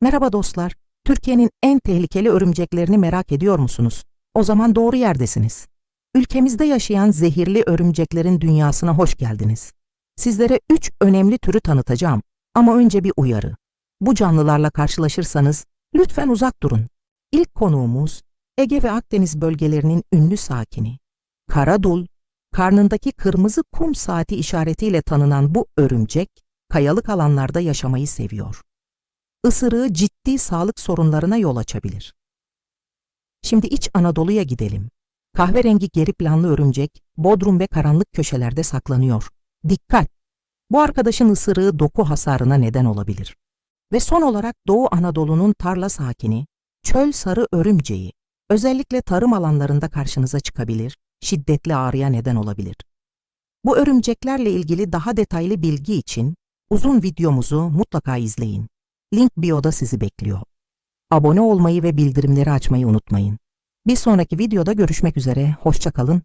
Merhaba dostlar. Türkiye'nin en tehlikeli örümceklerini merak ediyor musunuz? O zaman doğru yerdesiniz. Ülkemizde yaşayan zehirli örümceklerin dünyasına hoş geldiniz. Sizlere üç önemli türü tanıtacağım ama önce bir uyarı. Bu canlılarla karşılaşırsanız lütfen uzak durun. İlk konuğumuz Ege ve Akdeniz bölgelerinin ünlü sakini. Karadul, karnındaki kırmızı kum saati işaretiyle tanınan bu örümcek, kayalık alanlarda yaşamayı seviyor. Isırığı ciddi sağlık sorunlarına yol açabilir. Şimdi İç Anadolu'ya gidelim. Kahverengi geri planlı örümcek, bodrum ve karanlık köşelerde saklanıyor. Dikkat! Bu arkadaşın ısırığı doku hasarına neden olabilir. Ve son olarak Doğu Anadolu'nun tarla sakini, çöl sarı örümceği, özellikle tarım alanlarında karşınıza çıkabilir, şiddetli ağrıya neden olabilir. Bu örümceklerle ilgili daha detaylı bilgi için uzun videomuzu mutlaka izleyin. Link bio'da sizi bekliyor. Abone olmayı ve bildirimleri açmayı unutmayın. Bir sonraki videoda görüşmek üzere, hoşça kalın,